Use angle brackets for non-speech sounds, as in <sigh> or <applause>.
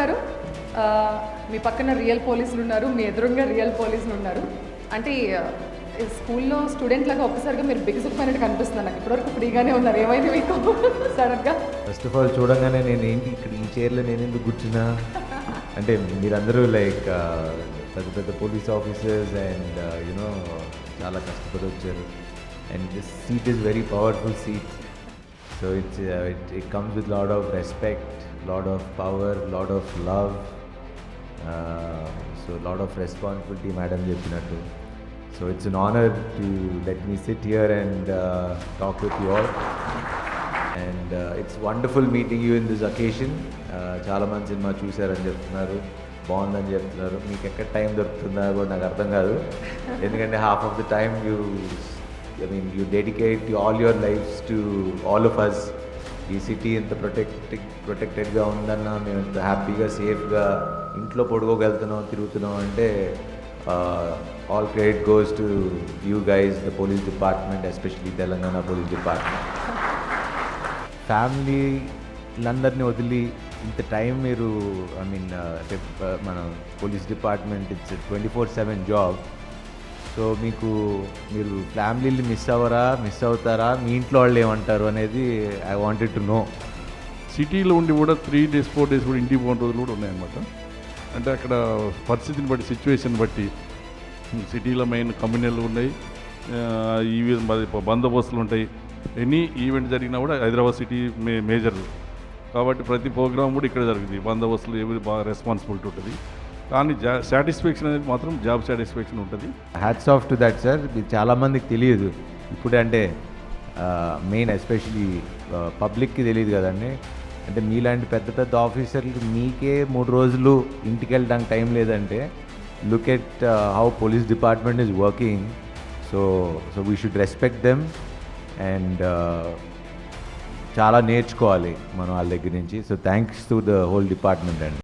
గారు మీ పక్కన రియల్ పోలీసులు ఉన్నారు మీ ఎదురుగా రియల్ పోలీసులు ఉన్నారు. అంటే స్కూల్లో స్టూడెంట్ లాగా ఒక్కసారిగా మీరు బిగుసుకుపోయినట్టు కనిపిస్తున్నారు నాకు. ఇప్పటివరకు ఫ్రీగానే ఉన్నారు. ఏమైంది మీకు? సడన్గా ఫస్ట్ ఆఫ్ ఆల్ చూడంగానే నేను ఏంటి ఇక్కడ ఈ చైర్లో నేను ఎందుకు కూర్చున్నా? అంటే మీరందరూ లైక్ పెద్ద పెద్ద పోలీస్ ఆఫీసర్స్ అండ్ యునో చాలా కష్టపడి వచ్చారు. And this seat is very powerful seat so it's it it comes with lot of respect lot of power lot of love so lot of responsibility madam చెప్పినట్టు so it's an honour to let me sit here and talk with you all and it's wonderful meeting you in this occasion చాలా మంది cinema చూశారని చెప్తున్నారు బాగుందని చెప్తున్నారు మీకు ఎక్కడ time దొరుకుతుందా కూడా నాకు అర్థం కాదు <laughs> ఎందుకంటే half of the time you I mean you dedicate all your lives to all of us ఈ సిటీ ఇంత ప్రొటెక్ట్ ప్రొటెక్టెడ్గా ఉందన్న మేము ఇంత హ్యాపీగా సేఫ్గా ఇంట్లో పడుకోగలుగుతున్నాం తిరుగుతున్నాం అంటే all credit goes to you guys the police department especially Telangana police department ఫ్యామిలీలందరినీ వదిలి ఇంత టైం మీరు ఐ మీన్ మన police department it's twenty four seven job so మీకు మీరు ఫ్యామిలీని మిస్ అవ్వరా మిస్ అవుతారా మీ ఇంట్లో వాళ్ళు ఏమంటారు అనేది ఐ వాంటెడ్ టు నో సిటీలో ఉండి కూడా త్రీ డేస్ ఫోర్ డేస్ కూడా ఇంటికి పోయిన రోజులు కూడా ఉన్నాయన్నమాట. అంటే అక్కడ పరిస్థితిని బట్టి సిచ్యువేషన్ బట్టి సిటీలో మెయిన్ కమ్యూనల్ ఉన్నాయి ఈ బందోబస్తులు ఉంటాయి. ఎనీ ఈవెంట్ జరిగినా కూడా హైదరాబాద్ సిటీ మే మేజర్ కాబట్టి ప్రతి ప్రోగ్రామ్ కూడా ఇక్కడ జరుగుతుంది. బందోబస్తులు ఏవి బాగా రెస్పాన్సిబిలిటీ ఉంటుంది. కానీ జా సాటిస్ఫాక్షన్ అనేది మాత్రం జాబ్ సాటిస్ఫాక్షన్ ఉంటుంది. Hats off to that sir ఇది చాలామందికి తెలియదు. ఇప్పుడు అంటే మెయిన్ ఎస్పెషలీ పబ్లిక్కి తెలియదు కదండి. అంటే మీలాంటి పెద్ద పెద్ద ఆఫీసర్లు మీకే మూడు రోజులు ఇంటికి వెళ్ళడానికి టైం లేదంటే look at how police department is working so so we should respect them and చాలా నేర్చుకోవాలి మనం వాళ్ళ దగ్గర నుంచి. So thanks to the whole department అండి